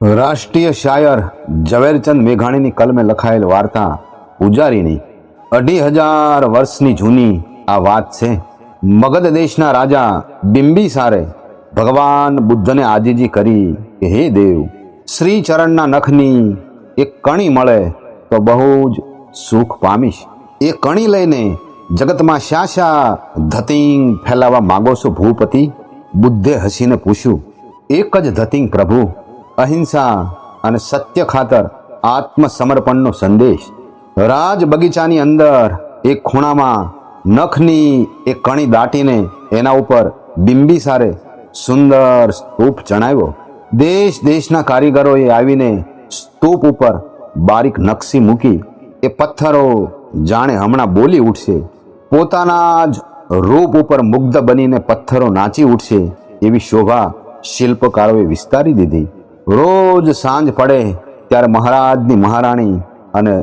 રાષ્ટ્રીય શાયર ઝવેરચંદ મેઘાણીની કલમે લખાયેલ વાર્તા પૂજારીની. અઢી હજાર વર્ષની જૂની આ વાત છે. મગધ દેશના રાજા બિંબિસારે ભગવાન બુદ્ધને આજીજી કરી કે હે દેવ શ્રી ચરણના નખની એક કણી મળે તો બહુ જ સુખ પામીશ. એ કણી લઈને જગતમાં શા શા ધતિંગ ફેલાવા માંગો છો ભૂપતિ? બુદ્ધે હસીને પૂછ્યું, એક જ ધતિંગ પ્રભુ અહિંસા અને સત્ય ખાતર આત્મસમર્પણનો સંદેશ. રાજ બગીચાની અંદર એક ખૂણામાં નખની એક કણી દાટીને એના ઉપર બિંબિસારે સુંદર સ્તૂપ ચણાવ્યો. દેશ દેશના કારીગરોએ આવીને સ્તૂપ ઉપર બારીક નકશી મૂકી. એ પથ્થરો જાણે હમણાં બોલી ઉઠશે. પોતાના જ રૂપ ઉપર મુગ્ધ બનીને પથ્થરો નાચી ઉઠશે એવી શોભા શિલ્પકારોએ વિસ્તારી દીધી. રોજ સાંજ પડે ત્યારે મહારાજની મહારાણી અને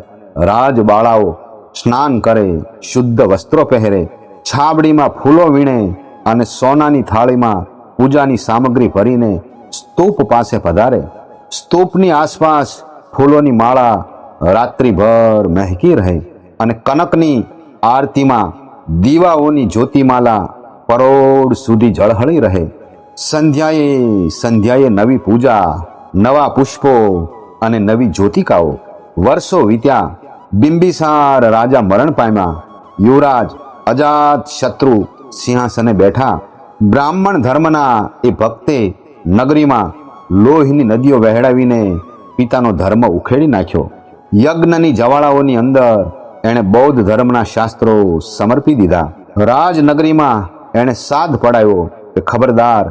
રાજબાળાઓ સ્નાન કરે, શુદ્ધ વસ્ત્રો પહેરે, છાબડીમાં ફૂલો વીણે અને સોનાની થાળીમાં પૂજાની સામગ્રી ભરીને સ્તૂપ પાસે પધારે. સ્તૂપની આસપાસ ફૂલોની માળા રાત્રિભર મહેકી રહે અને કનકની આરતીમાં દીવાઓની જ્યોતિમાલા પરોડ સુધી ઝળહળી રહે. સંધ્યાએ સંધ્યાએ નવી પૂજા નવા પુષ્પો અને નવી જ્યોતિકાઓ. વર્ષો વીત્યા. બિંબિસાર રાજા મરણ પામ્યા. યુવરાજ અજાત શત્રુ સિંહાસને બેઠા. બ્રાહ્મણ ધર્મના એ ભક્તે નગરીમાં લોહીની નદીઓ વહેડાવીને પિતાનો ધર્મ ઉખેડી નાખ્યો. યજ્ઞની જવાળાઓની અંદર એણે બૌદ્ધ ધર્મના શાસ્ત્રો સમર્પી દીધા. રાજનગરીમાં એણે સાધ પડાવ્યો કે ખબરદાર,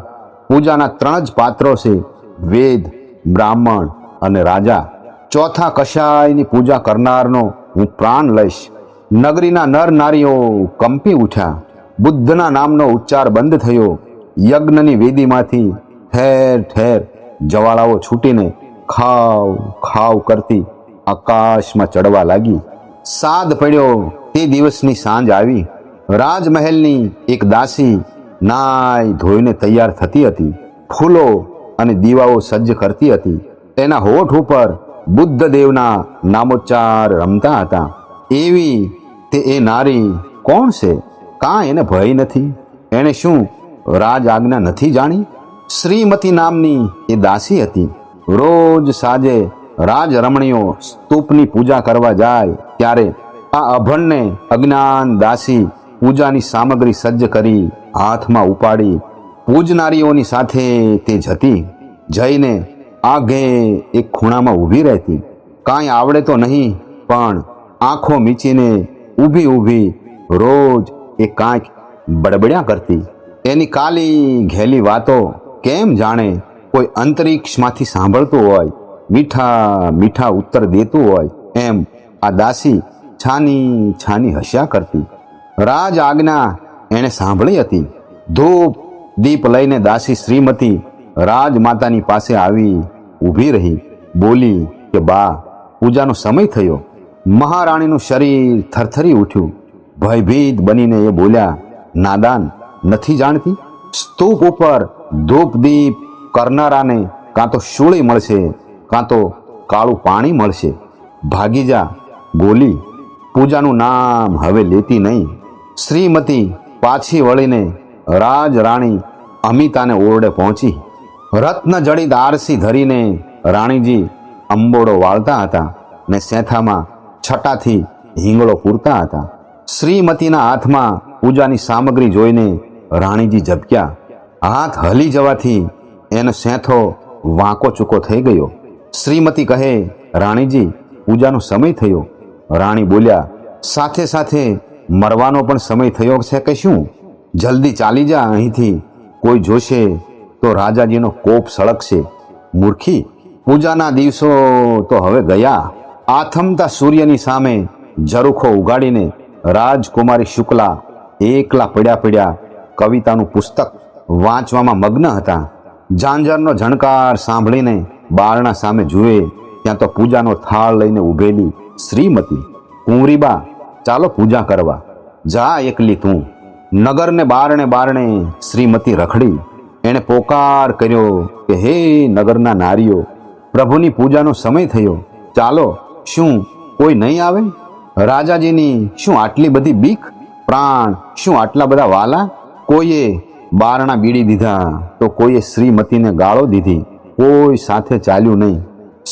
પૂજાના ત્રણ જ પાત્રો છે વેદ બ્રાહ્મણ અને રાજા ચોથા કશાયની પૂજા કરનારનો હું પ્રાણ લઈશ. નગરીના નર નારીઓ કંપી ઉઠ્યા. બુદ્ધના નામનો ઉચ્ચાર બંધ થયો. યજ્ઞની વેદીમાંથી ઠેર ઠેર જવાળાઓ છૂટીને ખાવ ખાવ કરતી આકાશમાં ચડવા લાગી. સાદ પડ્યો તે દિવસની સાંજ આવી. રાજમહેલની એક દાસી નાય ધોઈને તૈયાર થતી હતી. ફૂલો અને દીવાઓ સજ્જ કરતી હતી. તેના હોઠ ઉપર બુદ્ધ દેવના નામોચ્ચાર રમતા હતા. એવી તે એ નારી કોણ છે? કાં એને ભય નથી. એણે શું રાજ આજ્ઞા નથી જાણી? શ્રીમતી નામની એ દાસી હતી. રોજ સાંજે રાજ રમણીઓ સ્તૂપની પૂજા કરવા જાય ત્યારે આ અભણને અજ્ઞાન દાસી પૂજાની સામગ્રી સજ્જ કરી હાથમાં ઉપાડી પૂજનારીઓની સાથે તે જતી, જઈને આગે એક ખૂણામાં ઊભી રહેતી. કાંઈ આવડે તો નહીં, પણ આંખો મીચીને ઊભી ઊભી રોજ એ કાંઈક બડબડ્યા કરતી. એની કાલી ઘેલી વાતો કેમ જાણે કોઈ અંતરિક્ષમાંથી સાંભળતું હોય, મીઠા મીઠા ઉત્તર દેતું હોય, એમ આ દાસી છાની છાની હસ્યા કરતી. રાજ આજ્ઞા એણે સાંભળી હતી. ધૂપ દીપ લઈને દાસી શ્રીમતી રાજમાતાની પાસે આવી, ઊભી રહી, બોલી કે, બા, પૂજાનો સમય થયો. મહારાણીનું શરીર થરથરી ઉઠ્યું. ભયભીત બનીને એ બોલ્યા, નાદાન, નથી જાણતી? સ્તૂપ ઉપર ધૂપ દીપ કરનારાને કાં તો શૂળી મળશે, કાં તો કાળું પાણી મળશે. ભાગી જા ગોલી પૂજાનું નામ હવે લેતી નહીં. શ્રીમતી પાછી વળીને રાજ રાણી અમિતાને ઓરડે પહોંચી. રત્ન જડિત આરસી ધરીને રાણીજી અંબોડો વાળતા હતા ને સેથામાં છટાથી હિંગળો પૂરતા હતા. શ્રીમતીના હાથમાં પૂજાની સામગ્રી જોઈને રાણીજી ઝબક્યા. હાથ હલી જવાથી એનો સેથો વાંકો ચૂકો થઈ ગયો. શ્રીમતી કહે, રાણીજી, પૂજાનો સમય થયો. રાણી બોલ્યા, સાથે સાથે મરવાનો પણ સમય થયો છે કે શું? જલ્દી ચાલી જા, અહીંથી કોઈ જોશે તો રાજાજીનો કોપ સળગશે. મૂર્ખી, પૂજાના દિવસો તો હવે ગયા. આથમતા સૂર્યની સામે ઝરૂખો ઉગાડીને રાજકુમારી શુક્લા એકલા પડ્યા પડ્યા કવિતાનું પુસ્તક વાંચવામાં મગ્ન હતા. ઝાંઝરનો ઝણકાર સાંભળીને બારણા સામે જુએ, ત્યાં તો પૂજાનો થાળ લઈને ઊભેલી શ્રીમતી, કુંવરીબા, ચાલો પૂજા કરવા. જા એકલી તું. નગરને બારણે બારણે શ્રીમતી રખડી એણે પોકાર કર્યો કે, હે નગરના નારીઓ, પ્રભુની પૂજાનો સમય થયો. ચાલો, શું કોઈ નહીં આવે? રાજાજીની શું આટલી બધી બીક? પ્રાણ, શું આટલા બધા વાલા? કોઈએ બારણા બીડી દીધા તો કોઈએ શ્રીમતીને ગાળો દીધી. કોઈ સાથે ચાલ્યું નહીં.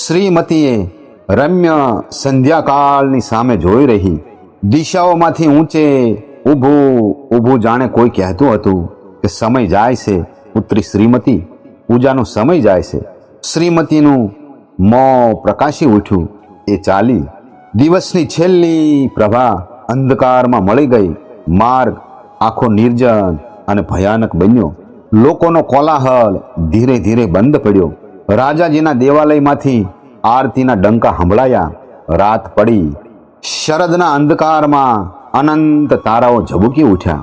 શ્રીમતીએ રમ્ય સંધ્યાકાળની સામે જોઈ રહી. દિશાઓમાંથી ઊંચે ઊભું ઊભું જાણે કોઈ કહેતું હતું કે સમય જાય છે, પુત્રી શ્રીમતી, પૂજાનો સમય જાય છે. શ્રીમતીનું મોં પ્રકાશી ઉઠ્યું, એ ચાલી. દિવસની છેલ્લી પ્રભા અંધકારમાં મળી ગઈ, માર્ગ આખો નિર્જન અને ભયાનક બન્યો. લોકોનો કોલાહલ ધીરે ધીરે બંધ પડ્યો. રાજાજીના દેવાલયમાંથી આરતીના ડંકા સંભળાયા. રાત પડી. શરદના અંધકારમાં અનંત તારાઓ ઝબૂકી ઉઠ્યા.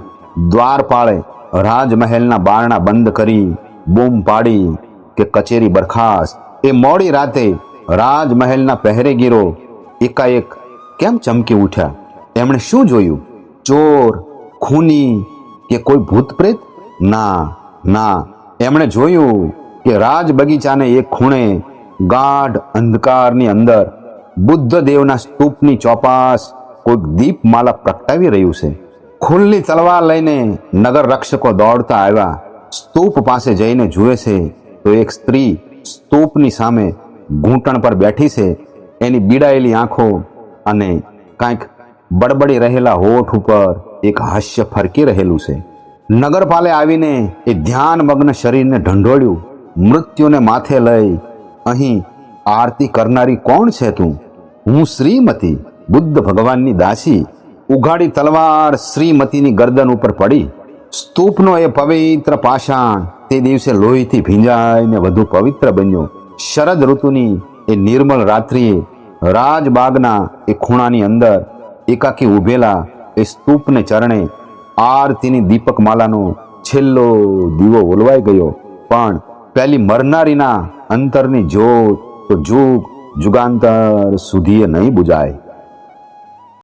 દ્વારપાળે રાજમહેલના બારણા બંધ કરી બૂમ પાડી કે કચેરી બરખાસ્ત. એ મોડી રાતે રાજમહેલના પહેરેગીરો એકાએક કેમ ચમકી ઉઠ્યા? એમણે શું જોયું? ચોર, ખૂની કે કોઈ ભૂત પ્રેત ના ના. એમણે જોયું કે રાજ બગીચાને એક ખૂણે ગાઢ અંધકારની અંદર બુદ્ધ દેવના સ્તૂપની ચોપાસ કોઈક દીપમાલા પ્રગટાવી રહ્યું છે. ખુલ્લી તલવાર લઈને નગર રક્ષકો દોડતા આવ્યા. સ્તૂપ પાસે જઈને જુએ છે તો એક સ્ત્રી સ્તૂપની સામે ઘૂંટણ પર બેઠી છે. એની બીડાયેલી આંખો અને કાંઈક બડબડી રહેલા હોઠ ઉપર એક હાસ્ય ફરકી રહેલું છે. નગરપાલે આવીને એ ધ્યાનમગ્ન શરીરને ઢંઢોળ્યું. મૃત્યુને માથે લઈ અહીં આરતી કરનારી કોણ છે તું? હું શ્રીમતી. બુદ્ધ ભગવાનની દાસી ઉઘાડી તલવાર શ્રીમતીની ગરદન ઉપર પડી. સ્તૂપનો એ પવિત્ર પાષાણ તે દિવસે લોહીથી ભીંજાઈને વધુ પવિત્ર બન્યો. શરદ ઋતુની એ નિર્મલ રાત્રિએ રાજબાગના એ ખૂણાની અંદર એકાકી ઊભેલા એ સ્તૂપને ચરણે આરતીની દીપકમાલાનો છેલ્લો દીવો ઓલવાઈ ગયો. પણ પહેલી મરનારીના અંતરની જોત તો જુગ જુગાંતર સુધીએ નહીં બુજાય.